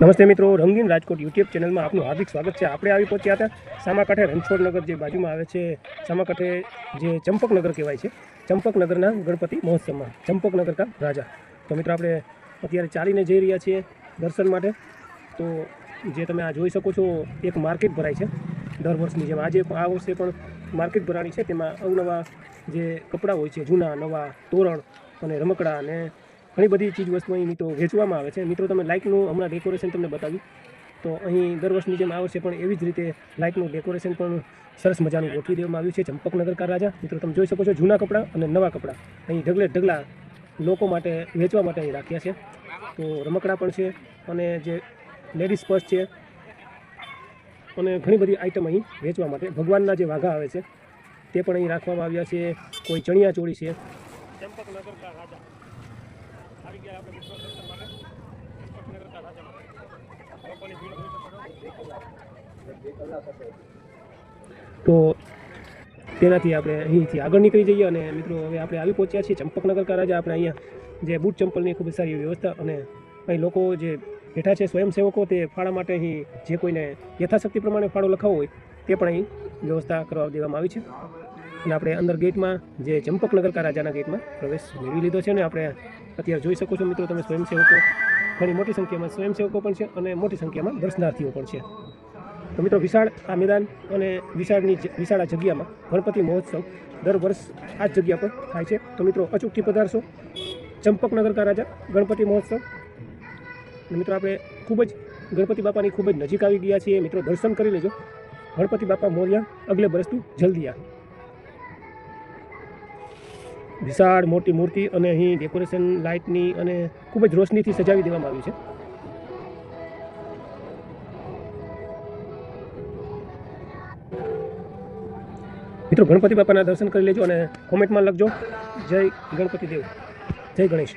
નમસ્તે મિત્રો, રંગીન રાજકોટ યુટ્યુબ ચેનલમાં આપનું હાર્દિક સ્વાગત છે. આપણે આવી પહોંચ્યા હતા સામાકાંઠે રણછોડનગર જે બાજુમાં આવે છે. સામાકાંઠે જે ચંપકનગર કહેવાય છે. ચંપકનગરના ગણપતિ મહોત્સવમાં. ચંપકનગર કા રાજા. તો મિત્રો, આપણે અત્યારે ચાલીને જઈ રહ્યા છીએ દર્શન માટે. તો જે તમે આ જોઈ શકો છો, એક માર્કેટ ભરાય છે દર વર્ષની જેમ. આજે આ વર્ષે પણ માર્કેટ ભરાણી છે. તેમાં અવનવા જે કપડાં હોય છે, જૂના, નવા, તોરણ અને રમકડા અને ઘણી બધી ચીજ વસ્તુ અહીં મિત્રો વેચવામાં આવે છે. મિત્રો, તમે લાઇટનું હમણાં ડેકોરેશન તમને બતાવ્યું. તો અહીં દર વર્ષની જેમ આ વર્ષે પણ એવી જ રીતે લાઇટનું ડેકોરેશન પણ સરસ મજાનું ગોઠવી દેવામાં આવ્યું છે. ચંપકનગર કા રાજા, મિત્રો, તમે જોઈ શકો છો, જૂના કપડાં અને નવા કપડાં. અહીં ઢગલે ઢગલા લોકો માટે વેચવા માટે અહીં રાખ્યા છે. તો રમકડા પણ છે અને જે લેડીઝ પર્સ છે અને ઘણી બધી આઇટમ અહીં વેચવા માટે ભગવાનના જે વાઘા આવે છે, તે પણ અહીં રાખવામાં આવ્યા છે. કોઈ ચણિયા ચોળી છે. ચંપકનગર રાજા આવી ગયા આપણે મિત્રો દર્શન માટે. ચંપકનગર કા રાજામાં લોકોની ભીડ જોઈ તો તેનાથી આપણે અહીંથી આગળ નીકળી જઈએ અને મિત્રો હવે આપણે આવી પહોંચ્યા છીએ ચંપકનગર કા રાજા. આપણે અહીંયા જે બૂટ ચંપલની ખૂબ સારી વ્યવસ્થા અને અહીં લોકો જે બેઠા છે સ્વયંસેવકો તે ફાળા માટે અહીં જે કોઈને યથાશક્તિ પ્રમાણે ફાળો લખાવો હોય તે પણ અહીં વ્યવસ્થા કરવા દેવામાં આવી છે. અને આપણે અંદર ગેટમાં જે ચંપકનગર કા રાજાના ગેટમાં પ્રવેશ મેળવી લીધો છે અને આપણે અત્યારે જોઈ શકો છો મિત્રો તમે સ્વયંસેવકો. ઘણી મોટી સંખ્યામાં સ્વયંસેવકો પણ છે અને મોટી સંખ્યામાં દર્શનાર્થીઓ પણ છે. તો મિત્રો વિશાળ આ મેદાન અને વિશાળની વિશાળ આ જગ્યામાં ગણપતિ મહોત્સવ દર વર્ષ આ જ જગ્યા પર થાય છે. તો મિત્રો અચૂકથી પધારશો. ચંપકનગર કા રાજા, ગણપતિ મહોત્સવ. મિત્રો આપણે ખૂબ જ ગણપતિ બાપાની ખૂબ જ નજીક આવી ગયા છીએ. મિત્રો દર્શન કરી લેજો. ગણપતિ બાપા મોર્યા, અગલે બરસતું જલ્દી આ. વિશાળ મોટી મૂર્તિ અને અહીં ડેકોરેશન લાઇટની અને ખૂબ જ રોશનીથી સજાવી દેવામાં આવ્યું છે. મિત્રો, ગણપતિ બાપાના દર્શન કરી લેજો અને કોમેન્ટમાં લખજો. જય ગણપતિ દેવ. જય ગણેશ.